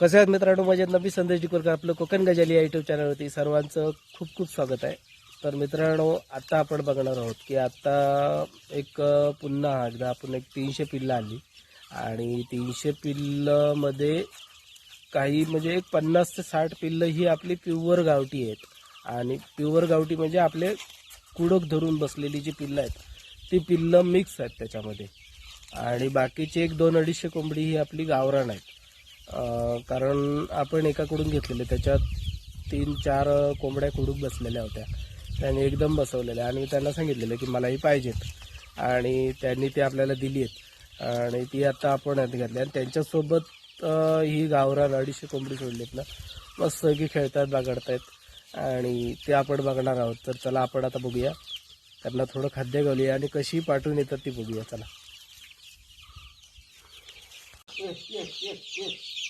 कसं आहेत मित्रांनो माझ्या नवी संदेश डिकोरकर आपलं? कोकण गजाली या युट्यूब चॅनलवरती सर्वांचं खूप खूप स्वागत आहे. तर मित्रांनो आता आपण बघणार आहोत की आता एक पुन्हा एकदा आपण एक तीनशे पिल्लं आली आणि तीनशे पिल्लमध्ये काही म्हणजे एक पन्नास ते साठ पिल्लं ही आपली प्युअर गावठी आहेत. आणि प्युअर गावठी म्हणजे आपले कुडक धरून बसलेली जी पिल्लं आहेत ती पिल्लं मिक्स आहेत त्याच्यामध्ये. आणि बाकीची एक दोन अडीचशे कोंबडी ही आपली गावरान आहेत. कारण आपण एकाकडून घेतलेले त्याच्यात तीन चार कोंबड्या कुडूक बसलेल्या होत्या. त्यांनी एकदम बसवलेल्या आणि मी त्यांना सांगितलेलं की मला ही पाहिजेत. आणि त्यांनी ती आपल्याला दिली आहेत आणि ती आता आपण यात घातली. आणि त्यांच्यासोबत ही गावरान अडीचशे कोंबडी सोडलीत ना मस्त की खेळतात बागडतायत. आणि ते आपण बघणार आहोत. तर चला आपण आता बघूया. त्यांना थोडं खाद्य घालूया आणि कशी पाठवून येतात ती बघूया. चला.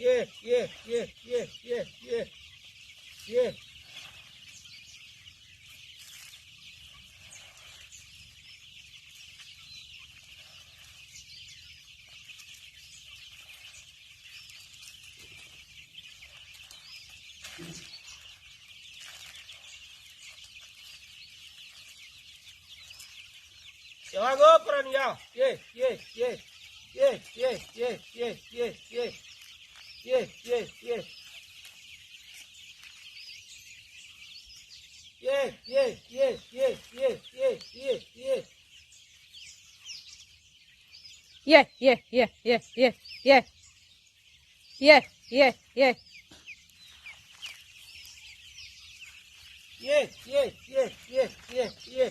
Є, є, є, є, є, є, є. Чего, Пран, я? Есть, есть, есть, есть, есть, есть, есть, есть, есть. Ye, ye, ye. Ye, ye, ye, ye, ye, ye, ye, ye. Yeah, yeah, yeah, yeah, yeah, yeah. Yeah, yeah, yeah. Yeah, yeah, yeah, yeah, yeah, yeah.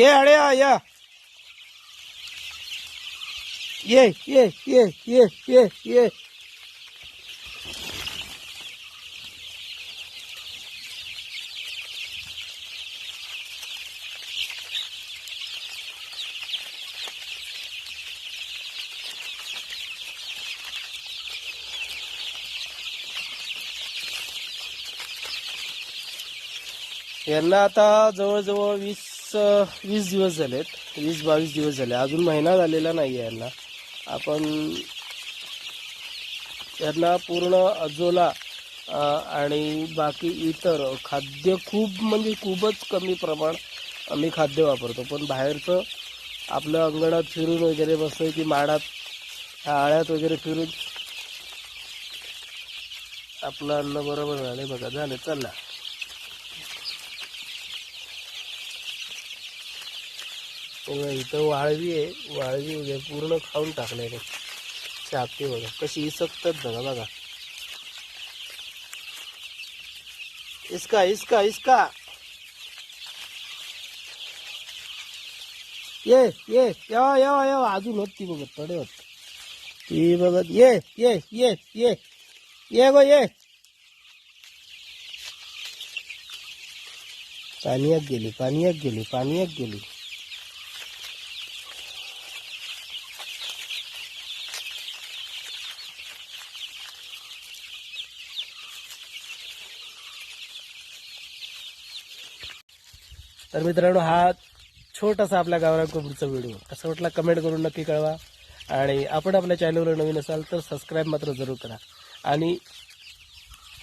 ये अड्या या. ये ये ये ये ये ये. यांना आता जवळजवळ वीस वीस दिवस झालेत. वीस बावीस दिवस झाले. अजून महिना झालेला नाही आहे यांना. आपण यांना पूर्ण अजोला आणि बाकी इतर खाद्य खूप म्हणजे खूपच कमी प्रमाण आम्ही खाद्य वापरतो. पण बाहेरचं आपलं अंगणात फिरून वगैरे बसलं की माडात आळ्यात वगैरे फिरून आपलं अन्न बरोबर झालं बघा. झालं चला. इथं वाळवी आहे वाळवी वगैरे पूर्ण खाऊन टाकलंय ते छापते बघा कशी इसकतात बघा बघा। इसका इसका इसका। ये ये येवा येवा येवा अजून होत ती बघत तडे होत। ती बघत, ये ये ये ये ये गो, ये। पाण्यात गेली पाण्यात गेली पाण्यात गेली। तर मित्रांनो हा छोटासा आपल्या गावरांकोबडीचा व्हिडिओ. कसा वाटला कमेंट करून नक्की कळवा. आणि आपण आपल्या चॅनलवर नवीन असाल तर सबस्क्राईब मात्र जरूर करा. आणि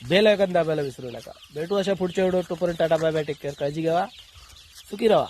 बेल आयकन दाबायला विसरू नका. भेटू अशा पुढच्या व्हिडिओ तोपर्यंत tata bye bye take care काळजी घ्यावा. सुखी राहा.